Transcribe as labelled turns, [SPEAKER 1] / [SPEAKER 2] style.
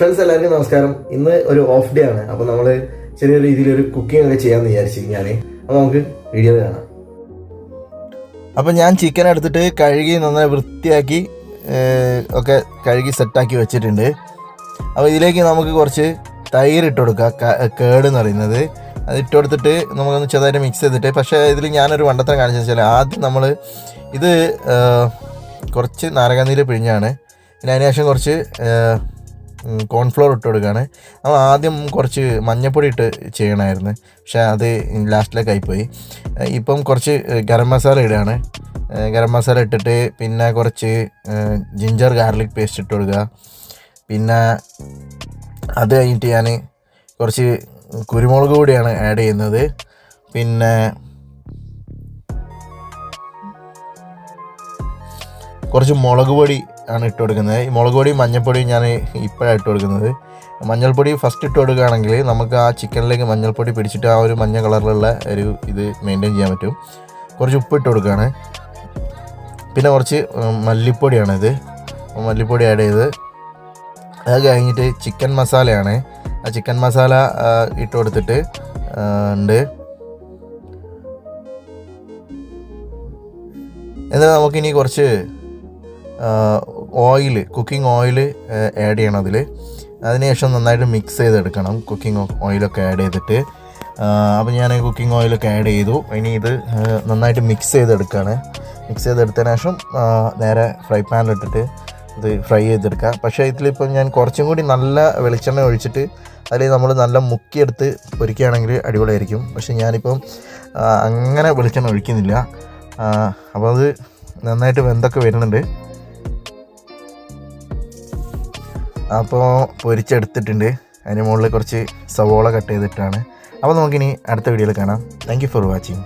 [SPEAKER 1] Friends എല്ലാവർക്കും നമസ്കാരം. ഇന്ന് ഒരു ഓഫ് ഡേ ആണ്. അപ്പോൾ നമ്മൾ ചെറിയ രീതിയിൽ ഒരു കുക്കിംഗ് ഒക്കെ ചെയ്യാമെന്ന് വിചാരിച്ചു ഞാൻ അപ്പോൾ നമുക്ക് വീഡിയോ കാണാം. അപ്പോൾ ഞാൻ ചിക്കൻ എടുത്തിട്ട് കഴുകി നന്നായി വൃത്തിയാക്കി ഒക്കെ കഴുകി സെറ്റാക്കി വെച്ചിട്ടുണ്ട്. അപ്പോൾ ഇതിലേക്ക് നമുക്ക് കുറച്ച് തൈര് ഇട്ട് കൊടുക്കുക കേട് എന്ന് പറയുന്നത്. അത് ഇട്ട് കൊടുത്തിട്ട് നമുക്കൊന്ന് ചെറുതായിട്ട് മിക്സ് ചെയ്തിട്ട്. പക്ഷേ ഇതിൽ ഞാനൊരു വണ്ടത്തരം കാണിച്ചു വെച്ചാൽ ആദ്യം നമ്മൾ ഇത് കുറച്ച് നാരങ്ങാനീര് പിഴിഞ്ഞാണ്. പിന്നെ അതിനുശേഷം കുറച്ച് കോൺഫ്ലോർ ഇട്ട് കൊടുക്കുകയാണ് നമ്മൾ ആദ്യം കുറച്ച് മഞ്ഞപ്പൊടി ഇട്ട് ചെയ്യണമായിരുന്നു പക്ഷേ അത് ലാസ്റ്റിലേക്ക് ആയിപ്പോയി. ഇപ്പം കുറച്ച് ഗരം മസാല ഇടുകയാണ്. ഗരം മസാല ഇട്ടിട്ട് പിന്നെ കുറച്ച് ജിഞ്ചർ ഗാർലിക് പേസ്റ്റ് ഇട്ട് കൊടുക്കുക. പിന്നെ അത് കഴിഞ്ഞിട്ട് ഞാൻ കുറച്ച് കുരുമുളക് കൂടിയാണ് ആഡ് ചെയ്യുന്നത്. പിന്നെ കുറച്ച് മുളക് പൊടി ആണ് ഇട്ട് കൊടുക്കുന്നത്. ഈ മുളക് പൊടിയും മഞ്ഞൾപ്പൊടിയും ഞാൻ ഇപ്പോഴാണ് ഇട്ട് കൊടുക്കുന്നത്. മഞ്ഞൾപ്പൊടി ഫസ്റ്റ് ഇട്ട് കൊടുക്കുകയാണെങ്കിൽ നമുക്ക് ആ ചിക്കനിലേക്ക് മഞ്ഞൾപ്പൊടി പിടിച്ചിട്ട് ആ ഒരു മഞ്ഞ കളറിലുള്ള ഒരു ഇത് മെയിന്റെയിൻ ചെയ്യാൻ പറ്റും. കുറച്ച് ഉപ്പ് ഇട്ട് കൊടുക്കുകയാണ്. പിന്നെ കുറച്ച് മല്ലിപ്പൊടിയാണ് മല്ലിപ്പൊടിയാണിത് മല്ലിപ്പൊടി ആഡ് ചെയ്ത് അത് കഴിഞ്ഞിട്ട് ചിക്കൻ മസാലയാണ് ആ ചിക്കൻ മസാല ഇട്ട് കൊടുത്തിട്ട് ഉണ്ട്. എന്നിട്ട് നമുക്കിനി കുറച്ച് ഓയിൽ കുക്കിംഗ് ഓയിൽ ആഡ് ചെയ്യണം അതിൽ അതിനുശേഷം നന്നായിട്ട് മിക്സ് ചെയ്തെടുക്കണം. കുക്കിംഗ് ഓയിലൊക്കെ ആഡ് ചെയ്തിട്ട്. അപ്പോൾ ഞാൻ കുക്കിംഗ് ഓയിലൊക്കെ ആഡ് ചെയ്തു. ഇനി ഇത് നന്നായിട്ട് മിക്സ് ചെയ്തെടുക്കുകയാണ് മിക്സ് ചെയ്തെടുത്തതിന് ശേഷം നേരെ ഫ്രൈ പാനിലിട്ടിട്ട് ഇത് ഫ്രൈ ചെയ്തെടുക്കുക പക്ഷേ ഇതിലിപ്പം ഞാൻ കുറച്ചും കൂടി നല്ല വെളിച്ചെണ്ണ ഒഴിച്ചിട്ട് അതിൽ നമ്മൾ നല്ല മുക്കിയെടുത്ത് പൊരിക്കുകയാണെങ്കിൽ അടിപൊളിയായിരിക്കും. പക്ഷേ ഞാനിപ്പം അങ്ങനെ വെളിച്ചെണ്ണ ഒഴിക്കുന്നില്ല. അപ്പോൾ അത് നന്നായിട്ട് വെന്തൊക്കെ വരുന്നുണ്ട്. അപ്പോൾ പൊരിച്ചെടുത്തിട്ടുണ്ട്. അതിന് മുകളിൽ കുറച്ച് സവോള കട്ട് ചെയ്തിട്ടാണ്. അപ്പോൾ നമുക്കിനി അടുത്ത വീഡിയോയിൽ കാണാം. Thank for watching